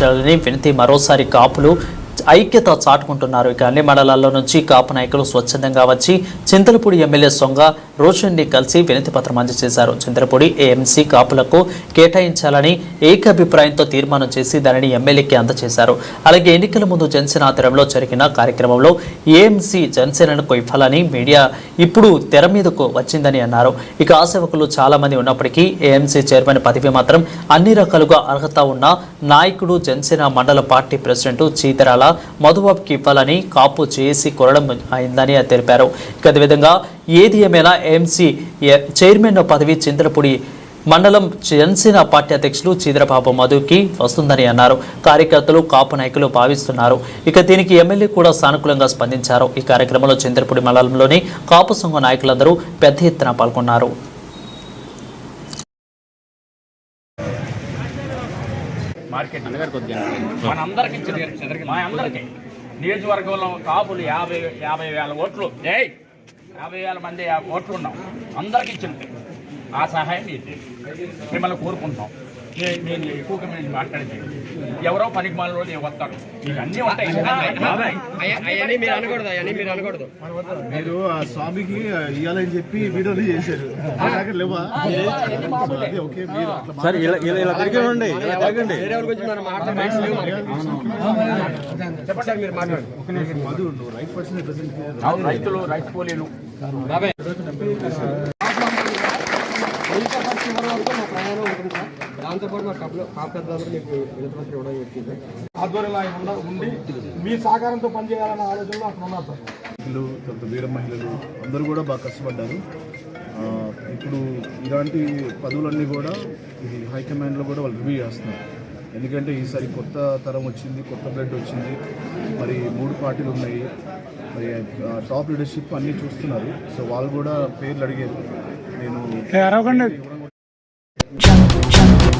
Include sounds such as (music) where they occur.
కేటాయించాలని వినతి మరోసారి కాపులు ఐక్యత చాటుకుంటున్నారు. ఇక అన్ని మండలాల్లో నుంచి కాపు నాయకులు స్వచ్ఛందంగా వచ్చి చింతలపూడి ఎమ్మెల్యే సొంగ రోషన్ని కలిసి వినతి పత్రం అందజేశారు. చింతలపూడి ఏఎంసీ కాపులకు కేటాయించాలని ఏకాభిప్రాయంతో తీర్మానం చేసి దానిని ఎమ్మెల్యేకి అందజేశారు. అలాగే ఎన్నికల ముందు జనసేన ఆధ్వర్యంలో జరిగిన కార్యక్రమంలో ఏఎంసీ జనసేనకు ఇవ్వాలని మీడియా ఇప్పుడు తెర మీదకు వచ్చిందని అన్నారు. ఇక ఆసేవకులు చాలా మంది ఉన్నప్పటికీ ఏఎంసీ చైర్మన్ పదవి మాత్రం అన్ని రకాలుగా అర్హత ఉన్న నాయకుడు జనసేన మండల పార్టీ ప్రెసిడెంట్ చీతరాల మధుబాబుకి ఇవ్వాలని కాపు చేసి కోరడం అయిందని తెలిపారు. ఇక అదేవిధంగా ఏది ఏమైనా ఎంసీ చైర్మన్ పదవి చింతలపూడి మండలం జనసేన పార్టీ అధ్యక్షులు చీద్రబాబు మధుకి వస్తుందని అన్నారు. కార్యకర్తలు కాపు నాయకులు భావిస్తున్నారు. ఇక దీనికి ఎమ్మెల్యే కూడా సానుకూలంగా స్పందించారు. ఈ కార్యక్రమంలో చంద్రపూడి మండలంలోని కాపు సంఘ నాయకులందరూ పెద్ద ఎత్తున పాల్గొన్నారు. మార్కెట్. (laughs) మనందరికి మా అందరికి. నియోజకవర్గంలో కాపులు యాభై యాభై వేల ఓట్లు. యాభై వేల మంది ఓట్లు ఉన్నాం అందరికి ఇచ్చింది. ఆ సహాయం ఇది మిమ్మల్ని కోరుకుంటాం నే- నేను ఎక్కువ కమ్యూనిటీ మాట్లాడితే ఎవరో పనికి మాలలో వస్తారు? మీకు అన్నీ ఉంటాయి. మీరు అనకూడదు అవన్నీ మీరు అనకూడదు. మీరు ఆ స్వామికి ఇవ్వాలని చెప్పి వీడియోలు చేశారు. నా దగ్గర లేవా? అదే ఓకే మీరు అట్లా వేరే వాళ్ళ గురించి దాంతోపాటు మా కప్పులో కాపు పెద్దలందరూ మీకు వినతిపత్రం ఇవ్వడం జరిగింది. ఆధ్వర్యంలో ఆయన ఉండ- మీ సహకారంతో పనిచేయాలన్న ఆలోచనలో అక్కడ ఉన్నారు సార్. మహిళలు తర్వాత వీర మహిళలు అందరూ కూడా బాగా కష్టపడ్డారు. ఇప్పుడు ఇలాంటి పదవులన్నీ కూడా ఇది హైకమాండ్లో కూడా వాళ్ళు రివ్యూ చేస్తున్నారు. ఎందుకంటే ఈసారి కొత్త తరం వచ్చింది కొత్త బ్లడ్ వచ్చింది. మరి మూడు పార్టీలు ఉన్నాయి. మరి ఆ, టాప్ లీడర్షిప్ అన్నీ చూస్తున్నారు. సో వాళ్ళు కూడా పేర్లు అడిగారు. నేను jump jump